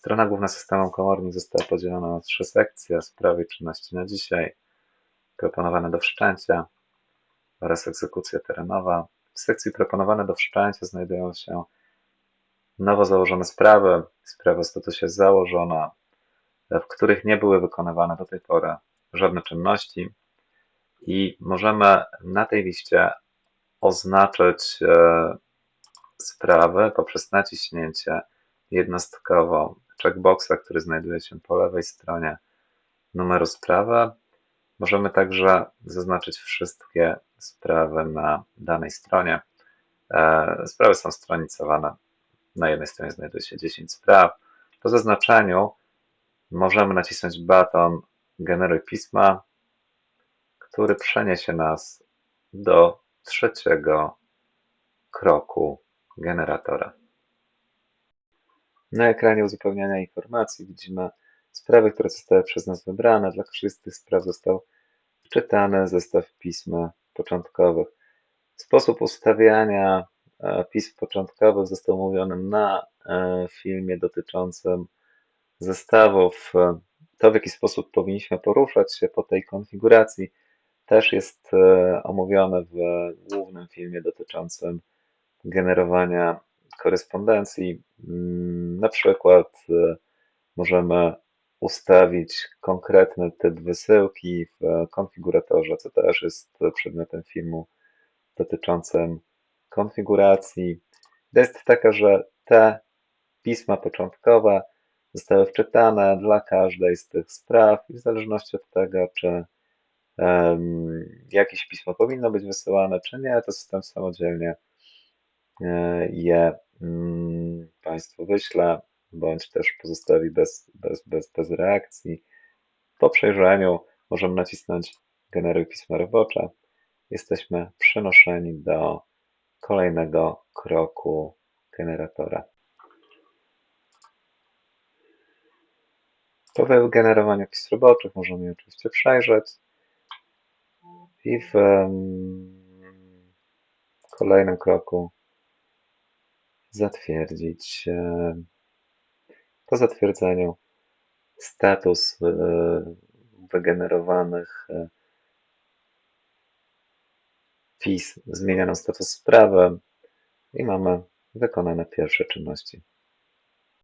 Strona główna systemu komornik została podzielona na trzy sekcje: sprawy i czynności na dzisiaj, proponowane do wszczęcia oraz egzekucja terenowa. W sekcji proponowane do wszczęcia znajdują się nowo założone sprawy, sprawy o statusie założona, w których nie były wykonywane do tej pory żadne czynności i możemy na tej liście oznaczyć e, sprawy poprzez naciśnięcie jednostkowo checkboxa, który znajduje się po lewej stronie numeru sprawy. Możemy także zaznaczyć wszystkie sprawy na danej stronie. E, Sprawy są stronicowane. Na jednej stronie znajduje się 10 spraw. Po zaznaczeniu możemy nacisnąć baton Generuj pisma, który przeniesie nas do trzeciego kroku generatora. Na ekranie uzupełniania informacji widzimy sprawy, które zostały przez nas wybrane. Dla każdej z tych spraw został wczytany zestaw pism początkowych. Sposób ustawiania e, pism początkowych został omówiony na e, filmie dotyczącym zestawów. To, w jaki sposób powinniśmy poruszać się po tej konfiguracji, też jest e, omówione w głównym filmie dotyczącym generowania korespondencji. Mm, Na przykład e, możemy ustawić konkretny typ wysyłki w konfiguratorze, co też jest przedmiotem filmu dotyczącym konfiguracji. Idea jest taka, że te pisma początkowe zostały wczytane dla każdej z tych spraw i w zależności od tego, czy em, jakieś pismo powinno być wysyłane, czy nie, to system samodzielnie e, je mm, Państwu wyśle, bądź też pozostawi bez, bez, bez, bez reakcji. Po przejrzeniu możemy nacisnąć Generuj pismo robocze. Jesteśmy przenoszeni do kolejnego kroku generatora. Po wygenerowaniu pism roboczych możemy je oczywiście przejrzeć i w em, kolejnym kroku zatwierdzić. e, Po zatwierdzeniu status e, wygenerowanych e, pism zmienia na status sprawy i mamy wykonane pierwsze czynności.